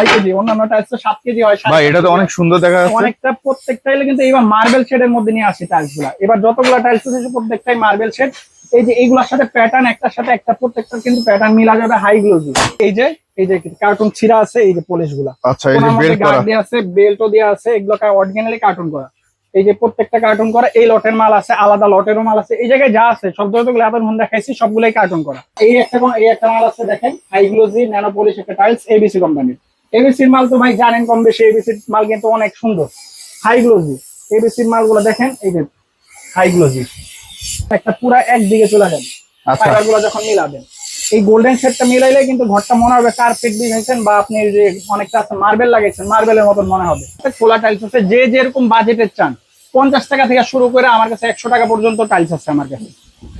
ছয় কেজি অন্যান্য টাইলস সাত কেজি হয় ভাই এটা তো অনেক সুন্দর দেখা যাচ্ছে। অনেকটা প্রত্যেকটা হলে কিন্তু এবার মার্বেল শেডের মধ্যে নিয়ে আসে টাইলসগুলা। এবার যতগুলো টাইলস আছে প্রত্যেকটাই মার্বেল শেড এই যে এইগুলোর সাথে প্যাটার্ন একটার সাথে একটা প্রত্যেকটা কিন্তু প্যাটার্ন মিলা যাবে হাই গ্লোজি এই যে এই যে কার্টুন ছিঁড়া আছে এই যে পলিশগুলা। আচ্ছা এই যে বেল্ট করা। দেওয়া আছে বেল্টও দেওয়া আছে এগুলো অরিজিনালি কার্টুন করা। এই যে প্রত্যেকটা কার্টুন করা এই লটের মাল আছে আলাদা লটেরও মাল আছে। এই জায়গায় যা আছে সব যতগুলো এত মন দেখাইছি সবগুলোই কার্টুন করা। এই একটা এই একটা মাল আছে দেখেন হাই গ্লোজি ন্যানো পলিশ একটা টাইলস এবিসি কোম্পানির এবিসির মাল তো ভাই জানেন কম বেশি এবিসির মাল কিন্তু অনেক সুন্দর। হাই গ্লোজি এবিসির মালগুলো দেখেন এই যে হাই গ্লোজি একটা পুরা একদিকে চলে যাবে আচ্ছা। ফাইবারগুলো যখন মিলাবেন। এই গোল্ডেন শেডটা মিলাইলে কিন্তু ঘরটা মনে হবে কার্পেট দিয়েছেন বা আপনি যে অনেকটা মার্বেল লাগাইছেন মার্বেলের মতন মনে হবে। খোলা টাইলস আছে যে যেরকম বাজেটের চান। পঞ্চাশ টাকা থেকে শুরু করে আমার কাছে একশো টাকা পর্যন্ত টাইলস আছে আমার কাছে।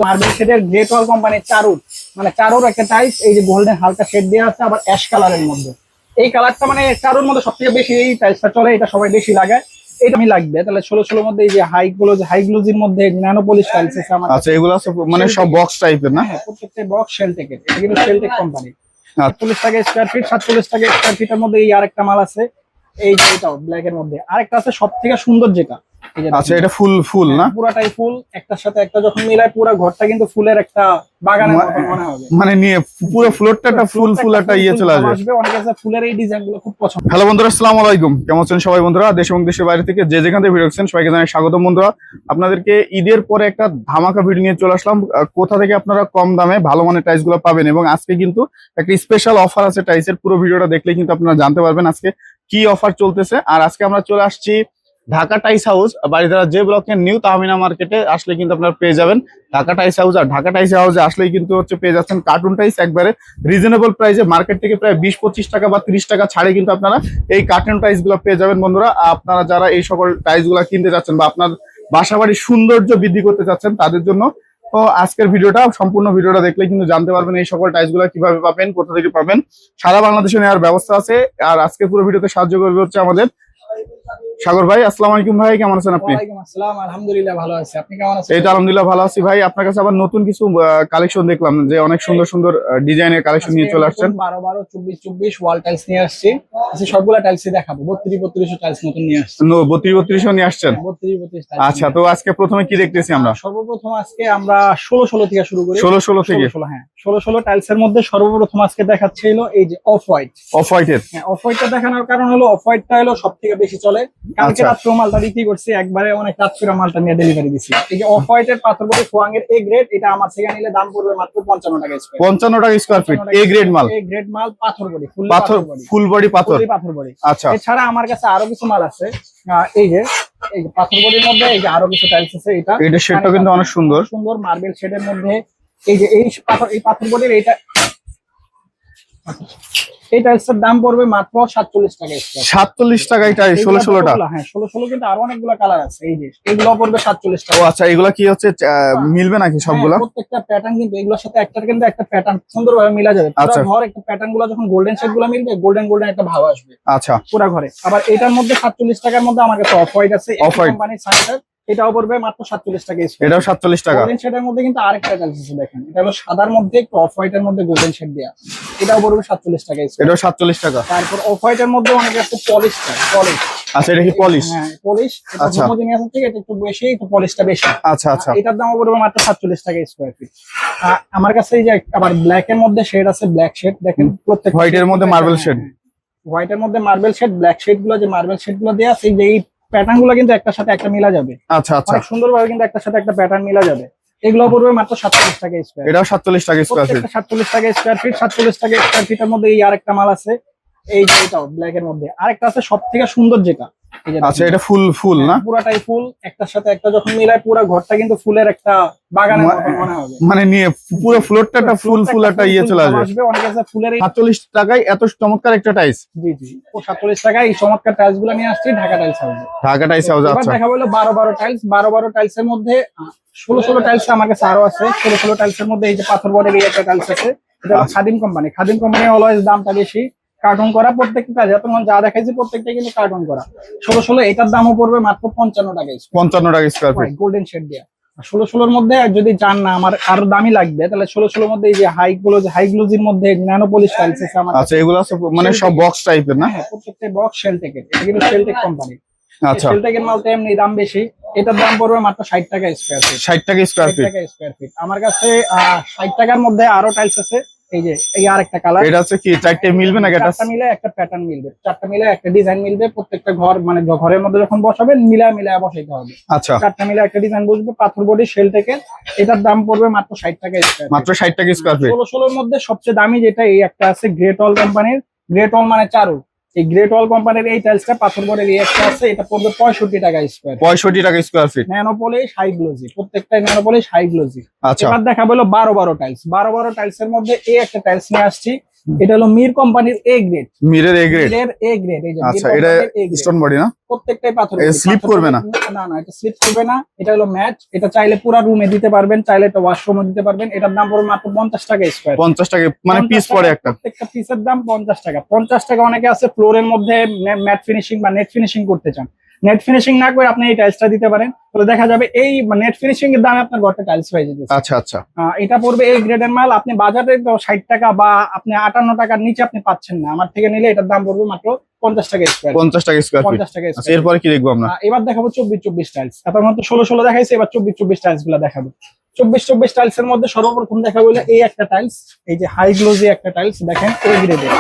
মার্বেল শেডের গ্রেট ওয়াল কোম্পানির চারুর। মানে চারুর একটা টাইলস এই যে গোল্ডেন হালকা শেড দেওয়া আছে আবার অ্যাশ কালারের মধ্যে। এই কালারটা মানে কারোর মধ্যে সব থেকে বেশি এই টাইপটা চলে এটা সবাই বেশি লাগায় এটা আমি লাগবে তাহলে ষোলো ষোলোর মধ্যে এই যে হাই গ্লোজ হাই গ্লোজির মধ্যে ন্যানো পলিশ টাইলস আছে আমার আচ্ছা এগুলো আছে মানে সব বক্স টাইপের না? হ্যাঁ প্রত্যেকটা বক্স শেলটেকের এটা কিন্তু শেলটেক কোম্পানি আচ্ছা। সাতচল্লিশ টাকা স্কোয়ার ফিট সাতচল্লিশ টাকা স্কোয়ার ফিটের মধ্যে এই আরেকটা মাল আছে এই যে এটাও ব্ল্যাক এর মধ্যে। আরেকটা আছে সব থেকে সুন্দর যেটা আচ্ছা এটা ফুল ফুল না? হ্যাঁ, পুরাটাই ফুল একটার সাথে একটা যখন মিলায় পুরো ঘরটা কিন্তু ফুলের একটা বাগানের মতো মনে হবে। মানে নিয়ে পুরো ফ্লোরটা একটা ফুল ফুল একটা ইয়ে চলে আসবে। আসবে। অনেক আছে ফুলের এই ডিজাইনগুলো খুব পছন্দ। হ্যালো বন্ধুরা আসসালামু আলাইকুম। কেমন আছেন সবাই বন্ধুরা? দেশ এবং দেশের বাইরে থেকে যে যেখান থেকে ভিডিও দেখছেন সবাইকে জানাই স্বাগতম বন্ধুরা। আপনাদেরকে ঈদের পরে একটা ধামাকা ভিডিও নিয়ে চলে আসলাম। কোথা থেকে আপনারা কম দামে ভালো মানের টাইলসগুলো পাবেন? এবং আজকে কিন্তু একটা স্পেশাল অফার আছে টাইলসের পুরো ভিডিওটা দেখলে কিন্তু আপনারা জানতে পারবেন আজকে কি অফার চলতেছে। আর আজকে আমরা চলে আসছি ঢাকা টাইস হাউস বাড়িধারা যে ব্লকের নিউ তাহমিনা মার্কেটে আসলে কিন্তু আপনারা পেয়ে যাবেন। ঢাকা টাইস হাউস আর ঢাকা টাইস হাউসে আসলেই কিন্তু হচ্ছে পেয়ে যাচ্ছেন কার্টুন টাইস, একবারে রিজনেবল প্রাইসে মার্কেট থেকে প্রায় বিশ, পঁচিশ টাকা বা তিরিশ টাকা ছাড়ে কিন্তু আপনারা এই কার্টুন টাইসগুলো পেয়ে যাবেন বন্ধুরা। আপনারা যারা এই সকল টাইসগুলা কিনতে যাচ্ছেন বা আপনার বাসা বাড়ির সৌন্দর্য বৃদ্ধি করতে চাচ্ছেন তাদের জন্য, তো আজকের ভিডিওটা, সম্পূর্ণ ভিডিওটা দেখলে কিন্তু জানতে পারবেন এই সকল টাইসগুলা কীভাবে পাবেন, কোথা থেকে পাবেন। সারা বাংলাদেশে নেওয়ার ব্যবস্থা আছে, আর আজকে পুরো ভিডিওতে সাহায্য করবে হচ্ছে আমাদের সাগর ভাই আসসালামু আলাইকুম ভাই কেমন আছেন আপনি? আসসালাম আলহামদুলিল্লাহ ভালো আছি। আপনি কেমন আছেন? এই তো আলহামদুলিল্লাহ ভালো আছি ভাই। আপনার কাছে আবার নতুন কিছু কালেকশন দেখলাম যে অনেক সুন্দর সুন্দর ডিজাইনের কালেকশন নিয়ে চলে আসছেন। বারো বারো চব্বিশ চব্বিশ ওয়াল টাইলস নিয়ে আসছি। আচ্ছা সবগুলা টাইলস দেখাবো। বত্রিশ বত্রিশ টাইলস নতুন নিয়ে আসছি। বত্রিশ বত্রিশও নিয়ে আসছেন? আচ্ছা তো আজকে প্রথমে কি দেখতেছি আমরা? সর্বপ্রথম আজকে আমরা ষোলো ষোলো থেকে শুরু করি। ষোলো ষোলো থেকে? ষোলো ষোলো হ্যাঁ। ষোলো ষোলো টাইলস এর মধ্যে সর্বপ্রথম আজকে দেখাচ্ছে এই যে অফ হোয়াইট অফ হোয়াইটের হ্যাঁ অফ হোয়াইটটা দেখানোর কারণ হলো অফ হোয়াইটটা হলো সব থেকে বেশি চলে। কালকে আচ্ছা। রাত্রে মালটা বিক্রি করছি একবারে অনেক রাত্রিরা মালটা নিয়ে ডেলিভারি দিছি। এই যে অফ হোয়াইটের পাথর সোয়াং এর এ গ্রেড এটা আমার থেকে নিলে দাম পড়বে মাত্র পঞ্চান্ন টাকা স্কোয়ার পঞ্চান্ন টাকা স্কোয়ার ফিট এ গ্রেড মাল। এ গ্রেড মাল পাথর বড়ি ফুল পাথর ফুল বডি পাথর। পাথর বড়ি আচ্ছা। এছাড়া আমার কাছে আরও কিছু মাল আছে। এই যে এই যে পাথর বডির মধ্যে এই যে আরও কিছু টাইলস আছে এটা। এটা শেডটা কিন্তু অনেক সুন্দর। সুন্দর মার্বেল শেডের মধ্যে এই যে এই পাথর এই পাথর বডির এইটা এই টাইলসের দাম পড়বে মাত্র সাতচল্লিশ টাকা সাতচল্লিশ টাকায় টাই ষোলো ষোলোটা হ্যাঁ ষোলো ষোলো কিন্তু আরও অনেকগুলো কালার আছে এই যে এগুলো পড়বে সাতচল্লিশ ও আচ্ছা এগুলা কি হচ্ছে আহ, মিলবে নাকি সবগুলা? হ্যাঁ, প্রত্যেকটা প্যাটার্ন কিন্তু এগুলোর সাথে একটা কিন্তু একটা প্যাটার্ন সুন্দরভাবে মিলা যাবে। পুরো আচ্ছা। ঘর একটা প্যাটার্নগুলো যখন গোল্ডেন শেডগুলো মিলবে গোল্ডেন গোল্ডেন একটা ভাব আসবে। আচ্ছা। পুরো ঘরে। আবার এটার মধ্যে সাতচল্লিশ টাকার মধ্যে আমার কাছে অফ হোয়াইট আছে। কোম্পানির সাইটার এটাও পড়বে মাত্র সাতচল্লিশ টাকা স্কোয়ার এটাও সাতচল্লিশ টাকা। গোল্ডেন শেডের মধ্যে কিন্তু আরেকটা আছে দেখেন। এটা হলো সাদার মধ্যে একটু অফ হোয়াইটের মধ্যে গোল্ডেন শেড দেওয়া এটাও পড়বে সাতচল্লিশ টাকা স্কোয়ার এটাও সাতচল্লিশ টাকা। তারপর অফ হোয়াইটের মধ্যে অনেক একটু পলিশ পলিশ আচ্ছা এটা কি পলিশ হ্যাঁ পলিশ আচ্ছা। হোমোজেনিয়াস থেকে এটা একটু বেশি একটু পলিশটা বেশি। আচ্ছা আচ্ছা। এটার দাম পড়বে মাত্র সাতচল্লিশ টাকা স্কোয়ার ফিট আমার কাছে এই যে আবার ব্ল্যাক এর মধ্যে শেড আছে ব্ল্যাক শেড দেখেন প্রত্যেক এর মধ্যে marble shade। হোয়াইট এর মধ্যে মার্বেল শেড ব্ল্যাক শেডগুলো যে মার্বেল শেডগুলো দেওয়া আছে এই যে এই প্যাটার্নগুলো কিন্তু একটার সাথে একটা মিলা যাবে। আচ্ছা আচ্ছা। সুন্দরভাবে কিন্তু একটার সাথে একটা প্যাটার্ন মিলা যাবে। এগুলো পড়বে মাত্র সাতচল্লিশ টাকা স্কোয়ার এটাও সাতচল্লিশ টাকা স্কোয়ার ফিট সাতচল্লিশ টাকা স্কোয়ার ফিট সাতচল্লিশ টাকা স্কোয়ার ফিটের মধ্যে এই আরেকটা মাল আছে। এই যে এটাও ব্ল্যাক এর মধ্যে। আরেকটা আছে সব থেকে সুন্দর যেটা। আচ্ছা। এটা ফুল ফুল না? হ্যাঁ, পুরাটাই ফুল। একটার সাথে একটা যখন মিলায় পুরো ঘরটা কিন্তু ফুলের একটা বাগানের মতো মনে হবে। মানে নিয়ে পুরো ফ্লোরটা একটা ফুল ফুল একটা ইয়ে চলে আসবে। আসবে অনেক আছে ফুলের এই সাতচল্লিশ টাকায় এত চমৎকার একটা টাইস জি জি ও সাতচল্লিশ টাকা এই চমৎকার টাইলসগুলো নিয়ে আসছি ঢাকা টাইলস হাউসে ঢাকা টাইস হাউস আচ্ছা। দেখা বলল বারো বারো টাইলস বারো বারো টাইলস এর মধ্যে আহ, ষোলো ষোলো টাইলস আমার কাছে আরও আছে। ষোলো ষোলো টাইলস এর মধ্যে এই যে পাথর বড়ের এই একটা টাইলস আছে। এটা আচ্ছা। Khadim company Khadim company always দামটা বেশি। কার্টুন করা প্রত্যেকটা কাজ। এতক্ষণ যা দেখাইছি প্রত্যেকটা কিন্তু কার্টুন করা। ষোলো ষোলো এটার দামও পড়বে মাত্র পঞ্চান্ন টাকা পঞ্চান্ন টাকা স্কোয়ার ফিট গোল্ডেন শেড দেওয়া ষোলো ষোলোর মধ্যে যদি চান না আমার আরও দামি লাগবে তাহলে ষোলো ষোলোর মধ্যে এই যে হাই গ্লোজ হাই গ্লোজির মধ্যে ন্যানো পলিশ টাইলস আছে আমার আচ্ছা এগুলো আছে মানে সব বক্স টাইপের না? হ্যাঁ প্রত্যেকটা বক্স শেলটেকের এটা কিন্তু শেলটেক কোম্পানি আচ্ছা। শেলটেকের মাল তো এমনি দাম বেশি। এটার দাম পড়বে মাত্র ষাট টাকা স্কোয়ার ফিট ষাট টাকা স্কোয়ার ফিট টাকা স্কোয়ার ফিট আমার কাছে ষাট টাকার মধ্যে আরও টাইলস আছে। এই যে এই আরেকটা কালার এটা হচ্ছে কি চারটে মিলবে না এটা? চারটা মিলে একটা প্যাটার্ন মিলবে। চারটা মিলে একটা ডিজাইন মিলবে প্রত্যেকটা ঘর মানে ঘরের মধ্যে যখন বসাবেন মিলা মিলা বসাইতে হবে। আচ্ছা। চারটা মিলে একটা ডিজাইন বসবে পাথর বডি শেল থেকে। এটার দাম পড়বে মাত্র ষাট টাকা স্কয়ার মাত্র ষাট টাকা স্কোয়ার ফিট ষোলো ষোলোর মধ্যে সবচেয়ে দামি যেটা এই একটা আছে গ্রেট অল কোম্পানির গ্রেট অল মানে চারু। এই গ্রেট ওয়াল কোম্পানির এই টাইলসটা পাথর বডির এই একটা আছে এটা পড়বে পঁয়ষট্টি টাকা স্কোয়ার পঁয়ষট্টি টাকা square feet nano polish high glossy প্রত্যেকটা ন্যানোপলিশ হাই গ্লোজি আচ্ছা। এবার দেখা হলো বারো বারো টাইলস বারো বারো টাইলসের মধ্যে এই একটা টাইলস নিয়ে আসছি। এটা হলো মির কোম্পানির এ গ্রেড মিরের এ গ্রেড মিরের এ গ্রেড এই যে আচ্ছা এটা। স্টোন বডি না? প্রত্যেকটাই পাথর এ slip করবে না? না না এটা স্লিপ করবে না। এটা হলো ম্যাচ। এটা চাইলে পুরো রুমে দিতে পারবেন চাইলে এটা ওয়াশরুমে দিতে পারবেন। এটার দাম পড়বে মাত্র পঞ্চাশ টাকা স্কোয়ার পঞ্চাশ টাকা মানে পিস পড়ে একটা। প্রত্যেকটা পিসের দাম পঞ্চাশ টাকা। পঞ্চাশ টাকা অনেকে আছে ফ্লোরের মধ্যে ম্যাট ফিনিশিং বা নেট ফিনিশিং করতে চান। নেট ফিনিশিং না করে আপনি এই টাইলসটা দিতে পারেন। তাহলে দেখা যাবে এই নেট ফিনিশিং এর দামে আপনার ঘরটা টাইলস হয়ে যেতে আচ্ছা আচ্ছা। এটা পড়বে এই গ্রেডের মাল। আপনি বাজারে তো ষাট টাকা বা আপনি আটান্ন টাকার নিচে আপনি পাচ্ছেন না। আমার থেকে নিলে এটার দাম পড়বে মাত্র পঞ্চাশ টাকা স্কোয়ার পঞ্চাশ টাকা স্কোয়ার পঞ্চাশ টাকা আচ্ছা এরপরে কি দেখব আমরা? এবার দেখাবো চব্বিশ চব্বিশ টাইলস এবার মতো ষোলো ষোলো দেখাইছে এবার চব্বিশ চব্বিশ টাইলসগুলা দেখাবো। চব্বিশ চব্বিশ টাইলস এর মধ্যে সর্বপ্রথম দেখাবো হলো এই একটা টাইলস এই যে হাই গ্লোজি একটা টাইলস দেখেন এই গ্রেডের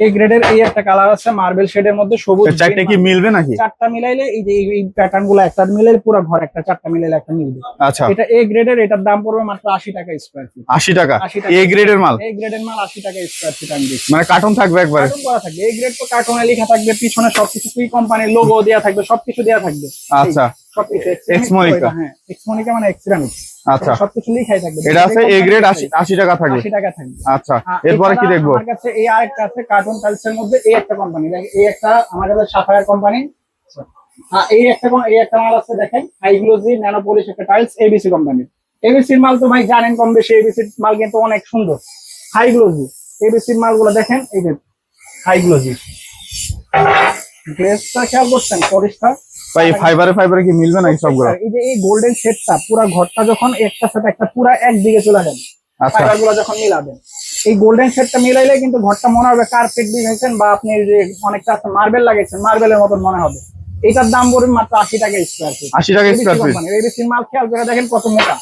এই গ্রেডের এই একটা কালার আছে মার্বেল শেডের মধ্যে সবুজ চারটে কি মিলবে নাকি? চারটা মিলাইলে এই যে এই- এই প্যাটার্নগুলো একটা মিলাইলে পুরো ঘর একটা চারটা মিলাইলে একটা মিলবে। আচ্ছা। এটা এই গ্রেডের এটার দাম পড়বে মাত্র আশি টাকা স্কোয়ার ফিট আশি টাকা? 80 টাকা। এ গ্রেডের মাল? এই গ্রেডের মাল আশি টাকা স্কোয়ার ফিট আমি দিচ্ছি। মানে কার্টুন থাকবে একবারে? কার্টুন করা থাকবে। এই গ্রেড তো কার্টুনে লেখা থাকবে পিছনে সবকিছু কুই কোম্পানির লোগো দেওয়া থাকবে সবকিছু দেওয়া থাকবে। আচ্ছা। সবকিছু। হ্যাঁ। এক্সমোনিকা মানে এক্সিরামিক্স আচ্ছা। সবকিছু লেখাই থাকবে। এটা আছে এ গ্রেড আশি আশি টাকা থাকবে। আশি টাকা থাকবে। আচ্ছা এরপরে কি দেখব? আমার কাছে এই আরেকটা আছে কার্টুন টাইলসের মধ্যে এই একটা কোম্পানি এই একটা আমার কাছে সাফায়ার কোম্পানি এই একটা এই একটা মাল আছে দেখেন হাইগ্লোজি ন্যানোপলিশ একটা টাইলস এবিসি কোম্পানির এবিসির মাল তো ভাই জানেন কম বেশি এবিসির মাল কিন্তু অনেক সুন্দর। হাইগ্লোজি এবিসির মালগুলো দেখেন এই যে হাইগ্লোজি গ্লেসটা খেয়াল করছেন পরিষ্কার? ভাই ফাইবারে ফাইবারে কি মিলবে নাকি সবগুলো? এই যে এই গোল্ডেন শেডটা পুরা ঘরটা যখন একটা সাথে একটা পুরা একদিকে চলে যাবে আচ্ছা। গুলো যখন মিলাবেন। এই গোল্ডেন শেডটা মিলাইলে কিন্তু ঘরটা মনে হবে কার্পেট দিয়েছেন বা আপনি যে অনেকটা মার্বেল লাগাইছেন মার্বেলের মতন মনে হবে। এটার দাম পড়বে মাত্র আশি টাকা স্কোয়ার ফিট আশি টাকা স্কোয়ার ফিট এবিসি মাল খেয়াল করে দেখেন কত মোটা।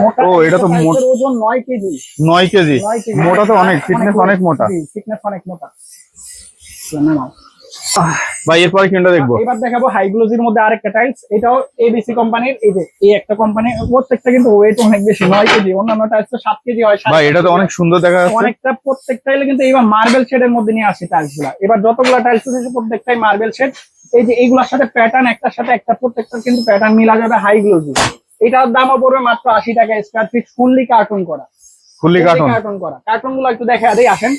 মোটা ও, এটা তো মোট- ওজন নয় কেজি। নয় কেজি। নয় কেজি। মোটা তো অনেক ফিটনেস অনেক মোটা। ফিটনেস অনেক মোটা। না, না। ভাই এরপরে কোনটা দেখব? এবার দেখাবো হাইগ্লোজির মধ্যে আরেকটা টাইলস এটাও এবিসি কোম্পানির এই যে এই একটা কোম্পানি প্রত্যেকটা কিন্তু ওয়েট অনেক বেশি নয় কেজি। অন্যান্য টাইলস তো সাত কেজি হয় ভাই এটা তো অনেক সুন্দর দেখা যাচ্ছে। অনেকটা প্রত্যেকটা এলে কিন্তু এবার মার্বেল শেডের মধ্যে নিয়ে আসে টাইলসগুলা। এবার যতগুলো টাইলস আছে প্রত্যেকটাই মার্বেল শেড এই যে এইগুলোর সাথে প্যাটার্ন একটার সাথে একটা প্রত্যেকটা কিন্তু প্যাটার্ন মিলা যাবে হাই গ্লোজি এটার দামও পড়বে মাত্র আশি টাকা স্কোয়ার ফিট ফুললি কার্টুন করা। ফুললি কার্টুন কার্টুন করা। কার্টুনগুলো একটু দেখা দেই আসেন।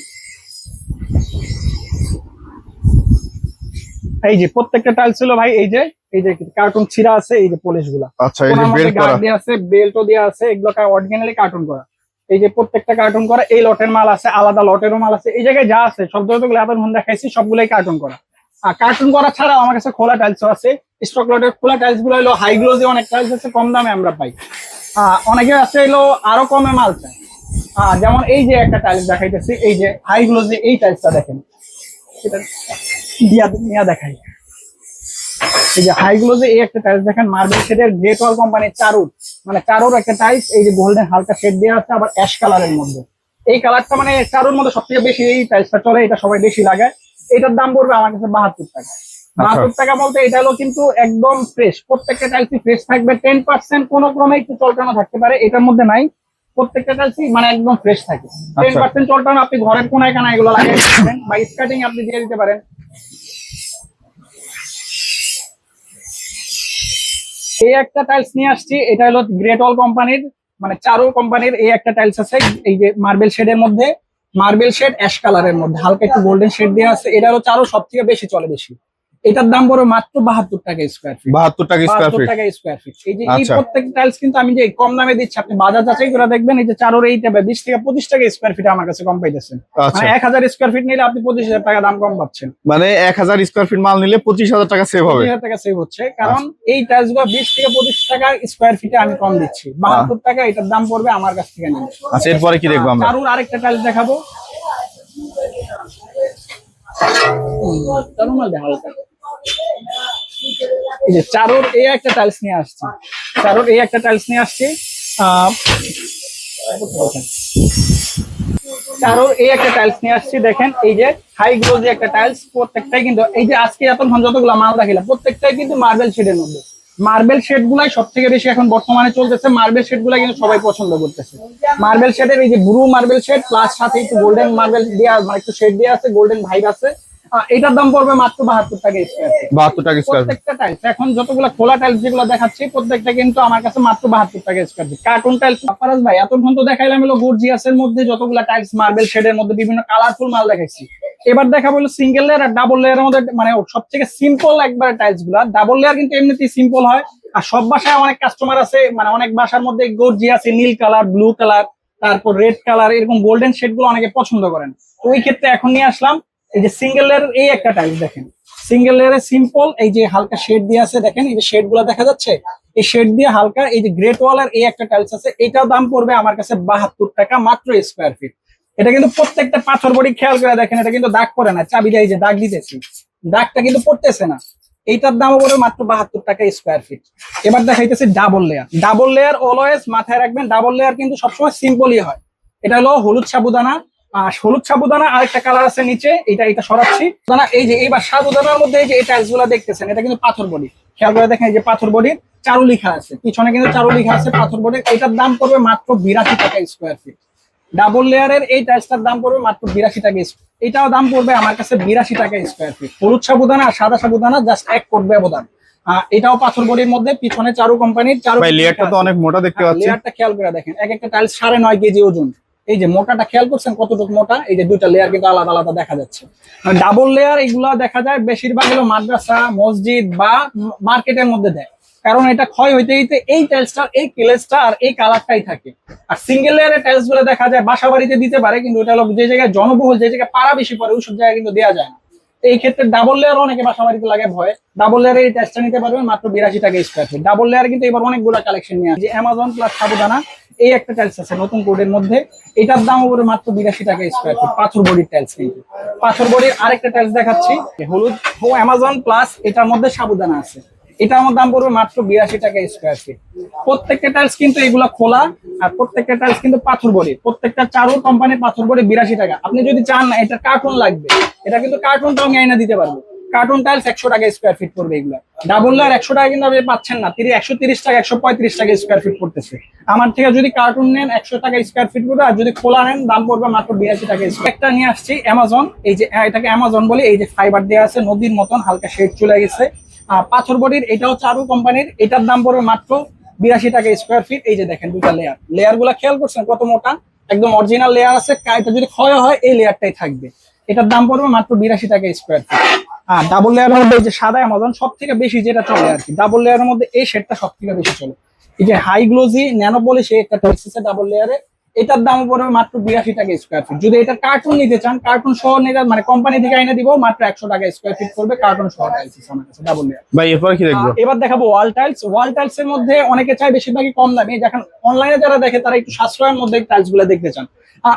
এই যে প্রত্যেকটা টাইলস ছিল ভাই এই যে এই যে কার্টুন ছিঁড়া আছে এই যে পলিশগুলা আচ্ছা এই যে বেল্ট করা। দেওয়া আছে বেল্টও দেওয়া আছে এগুলো অরিজিনালি কার্টুন করা। এই যে প্রত্যেকটা কার্টুন করা এই লটের মাল আছে আলাদা লটেরও মাল আছে এই জায়গায় যা আছে সব যতগুলো এত মন দেখাইছি সবগুলোই কার্টুন করা। আর কার্টুন করা ছাড়াও আমার কাছে খোলা টাইলসও আছে স্টক লটের খোলা টাইলসগুলো হলো হাই গ্লোজে অনেক টাইলস আছে কম দামে আমরা পাই। অনেকে আছে হলো আরও কমে মাল চায়। যেমন এই যে একটা টাইলস দেখাইতেছি এই যে হাই গ্লোজে এই টাইলসটা দেখেন। সেটা দিয়া নিয়া দেখাই। এই যে হাই গ্লোজে এই একটা টাইলস দেখেন মার্বেল শেডের গ্রেট ওয়াল কোম্পানির চারুর মানে চারুর একটা টাইলস এই যে গোল্ডেন হালকা শেড দেওয়া আছে আবার অ্যাশ কালারের মধ্যে। এই কালারটা মানে চারুর মধ্যে সবথেকে বেশি এই টাইলসটা চলে এটা সবাই বেশি লাগায় এটার দাম পড়বে আমার কাছে বাহাত্তর টাকা। বাহাত্তর টাকা বলতে এটা হলো কিন্তু একদম ফ্রেশ প্রত্যেকটা টাইলসই ফ্রেশ থাকবে। টেন পার্সেন্ট কোনো ক্রমে একটু চলটানো থাকতে পারে এটার মধ্যে নাই। প্রত্যেকটা টাইলসই মানে একদম ফ্রেশ থাকে। টেন। পার্সেন্ট চলটানো আপনি ঘরের কোনায় কানা এগুলো লাগিয়ে দিতে পারেন বা স্কার্টিং আপনি দিয়ে দিতে পারেন। এই একটা টাইলস নিয়ে আসছি এটা হলো গ্রেট অল কোম্পানির মানে চারো কোম্পানির এই একটা টাইলস আছে এই যে মার্বেল শেডের মধ্যে। মার্বেল শেড অ্যাশ কালারের মধ্যে হালকা একটু গোল্ডেন শেড দেওয়া আছে। এটা হলো চারো সব থেকে বেশি চলে বেশি। এটার দাম পড়বে মাত্র বাহাত্তর টাকা স্কোয়ার ফিট বাহাত্তর টাকা স্কোয়ার ফিট টাকা স্কোয়ার ফিট এই যে এই আচ্ছা। প্রত্যেক টাইলস কিন্তু আমি যে কম দামে দিচ্ছি আপনি বাজার যাচাই করে দেখবেন এই যে চারোর এই টাকা বিশ থেকে পঁচিশ টাকা স্কোয়ার ফিট আমার কাছে কম পাইতেছেন। আচ্ছা। মানে এক হাজার স্কোয়ার ফিট নিলে আপনি পঁচিশ হাজার টাকা দাম কম পাচ্ছেন। মানে এক হাজার স্কোয়ার ফিট মাল নিলে পঁচিশ হাজার টাকা সেভ হবে। হাজার টাকা সেভ হচ্ছে কারণ এই টাইলসগুলো বিশ থেকে পঁচিশ টাকা স্কোয়ার ফিটে আমি কম দিচ্ছি। বাহাত্তর টাকা এটার দাম পড়বে আমার কাছ থেকে নিলে। আচ্ছা এরপরে কি দেখব আমরা? চারুর আরেকটা টাইলস দেখাবো। চারুর মাল দেখা হালকা। এই যে চারুর এই একটা টাইলস নিয়ে আসছি। চারুর এই একটা টাইলস নিয়ে আসছি। চারুর এই একটা টাইলস নিয়ে আসছি, দেখেন, এই যে হাই গ্লোজি একটা টাইলস প্রত্যেকটাই কিন্তু এই যে আজকে এতক্ষণ যতগুলো মাল দেখিলাম, প্রত্যেকটাই কিন্তু মার্বেল শেডের মধ্যে। মার্বেল শেড গুলাই সব থেকে বেশি এখন বর্তমানে চলতেছে মার্বেল শেড গুলাই কিন্তু সবাই পছন্দ করতেছে। মার্বেল শেডের এই যে ব্লু মার্বেল শেড প্লাস সাথে একটু গোল্ডেন মার্বেল দেওয়া মানে একটু শেড দেওয়া আছে গোল্ডেন ভাইব আছে। এটার দাম পড়বে মাত্র বাহাত্তর টাকা স্কোয়ার বাহাত্তর টাকা স্কোয়ার প্রত্যেকটা টাইলস এখন যতগুলো খোলা টাইলস যেগুলো দেখাচ্ছি প্রত্যেকটা কিন্তু আমার কাছে মাত্র বাহাত্তর টাকা square feet carton tiles Faraz ভাই এতক্ষণ তো দেখাইলাম হলো গর্জিয়াসের মধ্যে যতগুলো টাইলস মার্বেল শেডের মধ্যে বিভিন্ন কালারফুল মাল দেখাইছি। এবার দেখা বলল সিঙ্গেল লেয়ার আর ডাবল লেয়ারের মধ্যে মানে সব থেকে সিম্পল একবার টাইলসগুলা। ডাবল লেয়ার কিন্তু এমনিতেই সিম্পল হয়। আর সব বাসায় অনেক কাস্টমার আছে মানে অনেক বাসার মধ্যে গর্জিয়াস নীল কালার ব্লু কালার তারপর রেড কালার এরকম গোল্ডেন শেডগুলো অনেকে পছন্দ করেন। ওই ক্ষেত্রে এখন নিয়ে আসলাম এই যে সিঙ্গেল লেয়ারের এই একটা টাইলস দেখেন। সিঙ্গেল লেয়ারে সিম্পল এই যে হালকা শেড দিয়ে আছে, দেখেন, এই যে শেডগুলা দেখা যাচ্ছে? এই শেড দিয়ে হালকা এই যে গ্রেট ওয়ালের এই একটা টাইলস আছে এটার দাম পড়বে আমার কাছে বাহাত্তর টাকা মাত্র স্কোয়ার ফিট এটা কিন্তু প্রত্যেকটা পাথর বডি খেয়াল করে দেখেন, এটা কিন্তু দাগ পড়ে না, চাবি দিয়ে যে দাগ দিতেছি। দাগটা কিন্তু পড়তেছে না। এইটার দাম পড়বে মাত্র বাহাত্তর টাকা স্কোয়ার ফিট এবার দেখাইতেছি double layer double layer always মাথায় রাখবেন ডাবল লেয়ার কিন্তু সবসময় সিম্পলই হয়। এটা হলো হলুদ সাবুদানা আর হলুদ সাবুদানা আরেকটা কালার আছে নিচে এটা এটা সরাচ্ছি। দানা এই যে এইবার সাবুদানার মধ্যে এই যে এই টাইলসগুলা দেখতেছেন এটা কিন্তু পাথর বডি। খেয়াল করে দেখেন এই যে পাথর বডির চারু লেখা আছে। পিছনে কিন্তু চারু লেখা আছে পাথর বডির এটার দাম পড়বে মাত্র বিরাশি টাকা স্কোয়ার ফিট ডাবল লেয়ারের এই টাইলসটার দাম পড়বে মাত্র বিরাশি টাকা এটাও দাম পড়বে আমার কাছে বিরাশি টাকা স্কোয়ার ফিট হলুদ সাবুদানা আর সাদা সাবুদানা জাস্ট এক কোট ব্যবধান। এটাও পাথর বডির মধ্যে পিছনে চারু কোম্পানির চারু লেয়ারটা তো অনেক মোটা দেখতে পাচ্ছি। লেয়ারটা খেয়াল করে দেখেন এক একটা টাইলস সাড়ে নয় কেজি ওজন। এই যে মোটাটা খেয়াল করছেন কতটুকু মোটা? এই যে দুইটা লেয়ার কিন্তু আলাদা আলাদা দেখা যাচ্ছে। ডাবল লেয়ার এগুলা দেখা যায় বেশিরভাগ হলো মাদ্রাসা, মসজিদ বা মার্কেটের মধ্যে দেয়। কারণ এটা ক্ষয় হইতে হইতে এই টাইলসটা এই ক্লেসটা আর এই কালারটাই থাকে। আর সিঙ্গেল লেয়ারের টাইলসগুলো দেখা যায় বাসা বাড়িতে দিতে পারে, কিন্তু এটা হলো যে জায়গায় জনবহুল, যে জায়গায় পাড়া বেশি পরে ওইসব জায়গায় কিন্তু দেওয়া যায় না। এই ক্ষেত্রে ডাবল লেয়ার অনেকে বাসা বাড়িতে লাগে ভয়। ডাবল লেয়ারে এই টাইলসটা নিতে পারবেন মাত্র বিরাশি টাকা স্কোয়ার ফিট ডাবল লেয়ার কিন্তু এবার অনেকগুলো কালেকশন নিয়ে আসছে। অ্যামাজন প্লাস সাবুদানা এই একটা টাইলস আছে নতুন কোডের মধ্যে। এটার দাম উপরে মাত্র বিরাশি টাকা স্কোয়ার ফিট পাথর বডির টাইলস কিন্তু। পাথর বডির আরেকটা টাইলস দেখাচ্ছি। হলুদ ও অ্যামাজন প্লাস এটার মধ্যে সাবুদানা আছে। এটার আমার দাম পড়বে মাত্র বিরাশি টাকা স্কোয়ার ফিট প্রত্যেকটা টাইলস কিন্তু এগুলা খোলা আর প্রত্যেকটা টাইলস কিন্তু পাথর বডি প্রত্যেকটা চারু কোম্পানির পাথর বডি বিরাশি টাকা। আপনি যদি চান না, এটা কার্টুন লাগবে। এটা কিন্তু কার্টুনটাও আমি আইনা দিতে পারব। কার্টুন টাইলস একশো টাকা স্কোয়ার ফিট পড়বে এগুলো। ডাবল লেয়ার একশো টাকা কিন্তু আপনি পাচ্ছেন না। তিনি একশো তিরিশ টাকা একশো পঁয়ত্রিশ টাকা স্কোয়ার ফিট পড়তেছে। আমার থেকে যদি কার্টুন নেন একশো টাকা স্কোয়ার ফিট পড়বে। আর যদি খোলা নেন দাম পড়বে মাত্র বিরাশি টাকা। একটা নিয়ে আসছি অ্যামাজন এই যে আহ, এটাকে অ্যামাজন বলে এই যে ফাইবার দেওয়া আছে নদীর মতন হালকা শেড চলে গেছে। পাথর বডির এটাও চারু কোম্পানির এটার দাম পড়বে মাত্র বিরাশি টাকা স্কোয়ার ফিট এই যে দেখেন দুটা লেয়ার লেয়ারগুলা খেয়াল করছেন কত মোটা? একদম অরিজিনাল লেয়ার আছে। এটা যদি ক্ষয় হয় এই লেয়ারটাই থাকবে। এটার দাম পড়বে মাত্র বিরাশি টাকা স্কোয়ার ফিট আর ডাবল লেয়ারের মধ্যে যে সাদা অ্যামাজন সব থেকে বেশি যেটা চলে আর কি ডাবল লেয়ারের মধ্যে এই শেডটা সব থেকে বেশি চলে। এই যে হাই গ্লোজি ন্যানো সে একটা ডাবল লেয়ারে এটার দাম পড়বে মাত্র বিরাশি টাকা স্কোয়ার ফিট যদি এটা কার্টুন নিতে চান কার্টুন সহ নিতে মানে কোম্পানি থেকে আইনে দিব মাত্র একশো টাকা স্কোয়ার ফিট করবে কার্টুন সহ টাইলস আমার কাছে ডাবল ভাই এরপরে কি দেখব? এবার দেখাবো ওয়াল টাইলস ওয়াল টাইলস এর মধ্যে অনেকে চায় বেশিরভাগই কম দামি। যখন অনলাইনে যারা দেখে তারা একটু সাশ্রয়ের মধ্যে টাইলসগুলো দেখতে চান।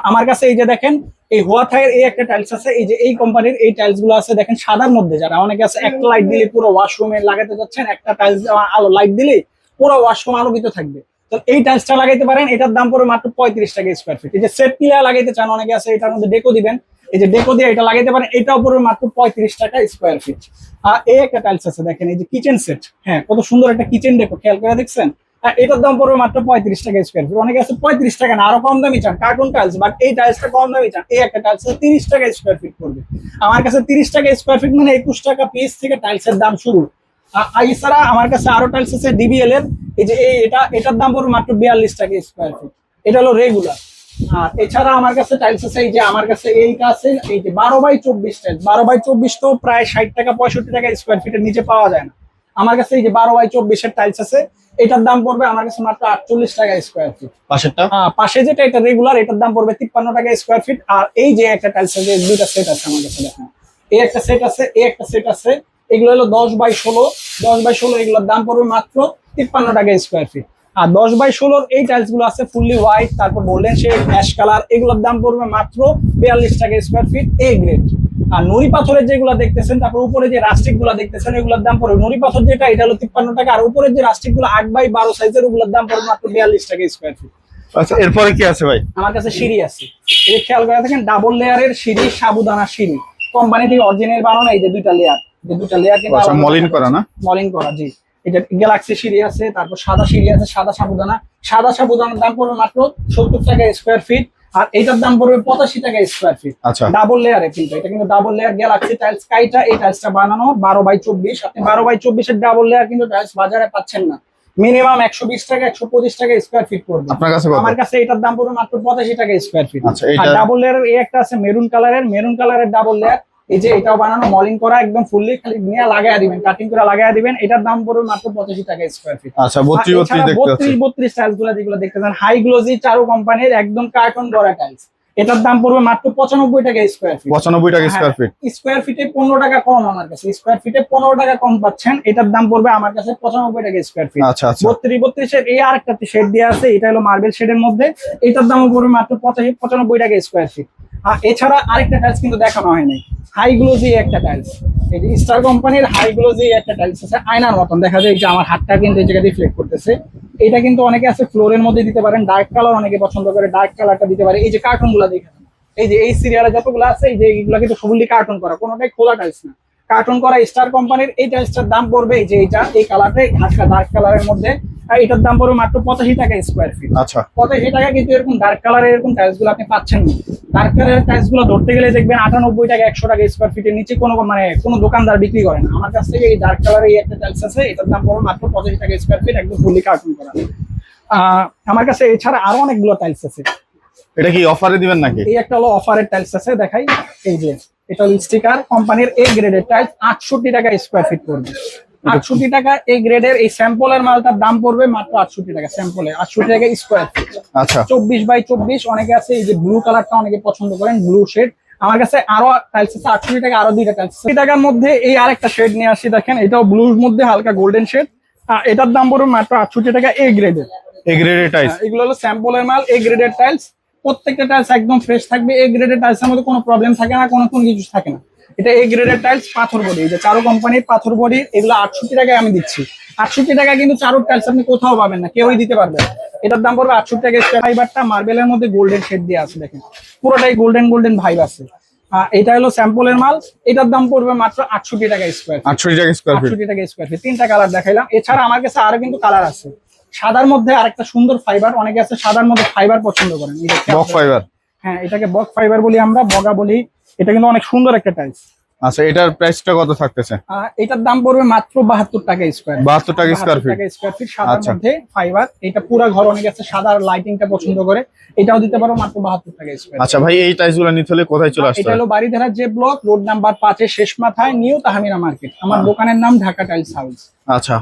আমার কাছে এই যে দেখেন এই হোয়াথাইয়ের এই একটা টাইলস আছে। এই যে এই কোম্পানির এই টাইলসগুলো আছে দেখেন সাদার মধ্যে। যারা অনেকে আছে একটা লাইট দিলে পুরো ওয়াশরুমে লাগাতে যাচ্ছেন একটা টাইলস আলো লাইট দিলে পুরো ওয়াশরুম আলোকিত থাকবে। তো এই টাইলসটা লাগাইতে পারেন, এটার দাম পড়বে মাত্র পঁয়ত্রিশ টাকা স্কোয়ার ফিট এই যে সেট পিলা লাগাইতে চান, অনেকে আছে এটার মধ্যে ডেকো দিবেন। এই যে ডেকো দিয়ে এটা লাগাইতে পারেন, এটাও পড়বে মাত্র পঁয়ত্রিশ টাকা স্কোয়ার ফিট আর এই একটা টাইলস আছে, দেখেন, এই যে কিচেন সেট হ্যাঁ কত সুন্দর একটা কিচেন ডেকো খেয়াল করে দেখছেন? এটার দাম পড়বে মাত্র পঁয়ত্রিশ টাকা স্কোয়ার ফিট অনেকে আছে পঁয়ত্রিশ টাকা না, আরও কম দামি চান কার্টুন টাইলস বাট এই টাইলসটা কম দামি চান। এই একটা টাইলস তিরিশ টাকা স্কোয়ার ফিট পড়বে। আমার কাছে তিরিশ টাকা স্কোয়ার ফিট মানে একুশ টাকা পিস থেকে টাইলসের দাম শুরু। এছাড়া আমার কাছে আরও টাইলস আছে ডিবিএল এর। এই যে এটা এটার দাম পড়বে মাত্র বিয়াল্লিশ টাকা স্কোয়ার ফিট এটা হলো রেগুলার আর এছাড়া আমার কাছে টাইলস আছে এই যে আমার কাছে এইটা আছে এই যে বারো বাই চব্বিশ টাইলস বারো বাই চব্বিশ তো প্রায় ষাট টাকা পঁয়ষট্টি টাকা স্কোয়ার ফিটের নিচে পাওয়া যায় না। আমার কাছে এই যে বারো বাই চব্বিশের টাইলস আছে এটার দাম পড়বে আমার কাছে মাত্র আটচল্লিশ টাকা স্কোয়ার ফিট পাশেরটা? আহ, পাশে যেটা এটা রেগুলার এটার দাম পড়বে তিপ্পান্ন টাকা স্কোয়ার ফিট আর এই যে একটা টাইলস আছে দুইটা সেট আছে আমার কাছে দেখেন। এই একটা সেট আছে এই একটা সেট আছে এগুলো হলো দশ বাই ষোলো দশ বাই ষোলো এগুলোর দাম পড়বে মাত্র তিপ্পান্ন টাকা স্কোয়ার ফিট আর দশ বাই ষোলোর এই টাইলসগুলো আছে ফুললি হোয়াইট তারপর গোল্ডেন শেড অ্যাশ কালার এগুলোর দাম পড়বে মাত্র বিয়াল্লিশ টাকা স্কোয়ার ফিট এ গ্রেড আর নুড়ি পাথরের যেগুলো দেখতেছেন তারপর উপরে যে রাস্টিকগুলো দেখতেছেন এগুলোর দাম পড়বে নুড়ি পাথর যেটা এটা হলো তিপ্পান্ন টাকা আর উপরে যে রাস্টিকগুলো আট বাই বারো সাইজের ওগুলোর দাম পড়বে মাত্র বিয়াল্লিশ টাকা স্কোয়ার ফিট আচ্ছা এরপরে কি আছে ভাই? আমার কাছে সিঁড়ি আছে। এই খেয়াল করে থাকেন ডাবল লেয়ারের সিঁড়ি সাবুদানা সিঁড়ি। কোম্পানি থেকে অরিজিনাল বানানো এই যে দুইটা লেয়ার লেয়ার কিন্তু আচ্ছা মলিন করা না? মলিন করা জি। এটা গ্যালাক্সি সিঁড়ি আছে তারপর সাদা সিঁড়ি আছে সাদা সাবুদানা। সাদা সাবুদানার দাম পড়বে মাত্র সত্তর টাকা স্কোয়ার ফিট আর এটার দাম পড়বে পঁচাশি টাকা স্কোয়ার ফিট আচ্ছা। ডাবল লেয়ারে কিন্তু এটা কিন্তু ডাবল লেয়ার গ্যালাক্সি টাইলস কাইটা এই টাইলসটা বানানো বারো বাই চব্বিশ। আপনি বারো বাই চব্বিশের ডাবল লেয়ার কিন্তু টাইলস বাজারে পাচ্ছেন না। মিনিমাম একশো বিশ টাকা একশো পঁচিশ টাকা স্কোয়ার ফিট পড়বে। আপনার কাছে আমার কাছে এটার দাম পড়বে মাত্র পঁচাশি টাকা স্কোয়ার ফিট আচ্ছা, আর এইটা- ডাবল লেয়ারের এই একটা আছে মেরুন কালারের মেরুন কালারের ডাবল লেয়ার এই যে এটাও বানানো মলিং করা একদম ফুললি খালি নিয়ে লাগাই দিবেন কাটিং করে লাগাই দিবেন। এটার দাম পড়বে মাত্র পঁচাশি টাকা স্কোয়ার ফিট আচ্ছা বত্রিশ বত্রিশ দেখতে পাচ্ছি। বত্রিশ বত্রিশ টাইলসগুলো যেগুলো দেখতেছেন হাই গ্লোজি চারু কোম্পানির একদম কার্টন করা টাইলস এটার দাম পড়বে মাত্র পঁচানব্বই টাকা স্কোয়ার ফিট পঁচানব্বই টাকা স্কোয়ার ফিট স্কোয়ার ফিটে পনেরো টাকা কম আমার কাছে। স্কোয়ার ফিটে পনেরো টাকা কম পাচ্ছেন এটার দাম পড়বে আমার কাছে পঁচানব্বই টাকা স্কোয়ার ফিট আচ্ছা আচ্ছা। বত্রিশ বত্রিশের এই আরেকটা শেড দেওয়া আছে এটা হলো মার্বেল শেডের মধ্যে। এটার দাম পড়বে মাত্র পঁচাশি পঁচানব্বই টাকা স্কোয়ার ফিট এছাড়া আরেকটা টাইলস কিন্তু দেখানো হয়নি। হাই গ্লোজি একটা টাইলস এই যে স্টার কোম্পানির হাই গ্লোজি একটা টাইলস আছে, আয়নার মতন। দেখা যায় যে আমার হাতটা কিন্তু এই জায়গায় রিফ্লেক্ট করতেছে। এটা কিন্তু অনেকে আছে ফ্লোরের মধ্যে দিতে পারেন ডার্ক কালার অনেকে পছন্দ করে ডার্ক কালারটা দিতে পারে। এই যে কার্টুনগুলা দেখে এই যে এই সিরিয়ালে যতগুলো আছে, এই যে এইগুলো কিন্তু সবগুলি কার্টুন করা। কোনোটাই খোলা টাইলস না। কার্টুন করা স্টার কোম্পানির এই টাইলসটার দাম পড়বে যে এইটা, এই কালারটা হালকা ডার্ক কালারের মধ্যে। এটার দাম পড়বে মাত্র পঁচাশি টাকা স্কোয়ার ফিট আচ্ছা। পঁচাশি টাকা কিন্তু এরকম ডার্ক কালারের এরকম টাইলসগুলো আপনি পাচ্ছেন না। ডার্ক কালারের টাইলসগুলো ধরতে গেলে দেখবেন আটানব্বই টাকা একশো টাকা স্কোয়ার ফিটের নিচে কোনো মানে কোনো দোকানদার বিক্রি করে না। আমার কাছ থেকে এই ডার্ক কালারের এই একটা টাইলস আছে এটার দাম পড়বে মাত্র পঁচাশি টাকা স্কোয়ার ফিট একদম ফুললি কার্টুন করা। আহ, আমার কাছে এছাড়া আরও অনেকগুলো টাইলস আছে। এটা কি অফারে দিবেন নাকি? এই একটা হলো অফারের টাইলস আছে দেখাই। এই যে এটা হলো স্টিকার কোম্পানির এ গ্রেডের টাইলস আটষট্টি টাকা স্কোয়ার ফিট পড়বে। আটষট্টি টাকা এই গ্রেডের এই স্যাম্পলের মালটার দাম পড়বে মাত্র আটষট্টি টাকা স্যাম্পলে। আটষট্টি টাকা স্কোয়ার ফিট আচ্ছা। চব্বিশ বাই চব্বিশ অনেকে আছে এই যে ব্লু কালারটা অনেকে পছন্দ করেন ব্লু শেড আমার কাছে আরও টাইলস আছে আটষট্টি টাকা আরও দুইটা টাইলস আছে। টাকার মধ্যে এই আরেকটা শেড নিয়ে আসি দেখেন এটাও ব্লুর মধ্যে হালকা গোল্ডেন শেড এটার দাম পড়বে মাত্র আটষট্টি টাকা এ গ্রেডের এ গ্রেডের টাইস এগুলো হলো স্যাম্পলের মাল এ গ্রেডের টাইলস প্রত্যেকটা টাইলস একদম ফ্রেশ থাকবে এ গ্রেডের টাইলসের মধ্যে কোনো প্রবলেম থাকে না কোনো কোনো কিছু থাকে না। এটা এ গ্রেডের টাইলস পাথর বডি। এই যে চারো কোম্পানির পাথর বডি এগুলো আটষট্টি টাকায় আমি দিচ্ছি। আটষট্টি টাকা কিন্তু চারোর টাইলস আপনি কোথাও পাবেন না কেউই দিতে পারবে। এটার দাম পড়বে আটষট্টি টাকা স্কোয়ার ফাইবারটা মার্বেলের মধ্যে গোল্ডেন শেড দিয়ে আছে দেখেন। পুরোটাই গোল্ডেন গোল্ডেন ভাইব আছে। এটা হলো স্যাম্পলের মাল এটার দাম পড়বে মাত্র আটষট্টি টাকা স্কোয়ার আটষট্টি টাকা স্কোয়ার আটষট্টি টাকা স্কোয়ার ফিট তিনটা কালার দেখাইলাম। এছাড়া আমার কাছে আরও কিন্তু কালার আছে। সাদার মধ্যে আরেকটা সুন্দর ফাইবার অনেকে আছে সাদার মধ্যে ফাইবার পছন্দ করেন। এই ফাইবার হ্যাঁ এটাকে বক ফাইবার বলি আমরা বগা বলি এটা কিন্তু অনেক সুন্দর একটা টাইলস আচ্ছা এটার প্রাইসটা কত থাকতেছে? এটার দাম পড়বে মাত্র বাহাত্তর টাকা স্কোয়ার বাহাত্তর টাকা স্কোয়ার ফিট স্কোয়ার ফিট সাদার আচ্ছা। মধ্যে ফাইবার এটা পুরো ঘর অনেকে আছে সাদার লাইটিংটা পছন্দ করে। এটাও দিতে পারো মাত্র বাহাত্তর টাকা স্কোয়ার আচ্ছা ভাই এই টাইসগুলো নিতে হলে কোথায় চলে আসতে হবে এটা হলো বাড়িধারার যে ব্লক রোড নাম্বার পাঁচের শেষ মাথায় নিউ তাহমিরা মার্কেট আমার দোকানের নাম ঢাকা টাইলস হাউস আচ্ছা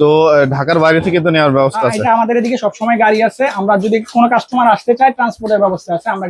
তো ঢাকার বাইরে থেকে তো নেওয়ার ব্যবস্থা আছে। এটা আমাদের এদিকে সবসময় গাড়ি আছে। আমরা যদি কোনো কাস্টমার আসতে চায় ট্রান্সপোর্টের ব্যবস্থা আছে আমরা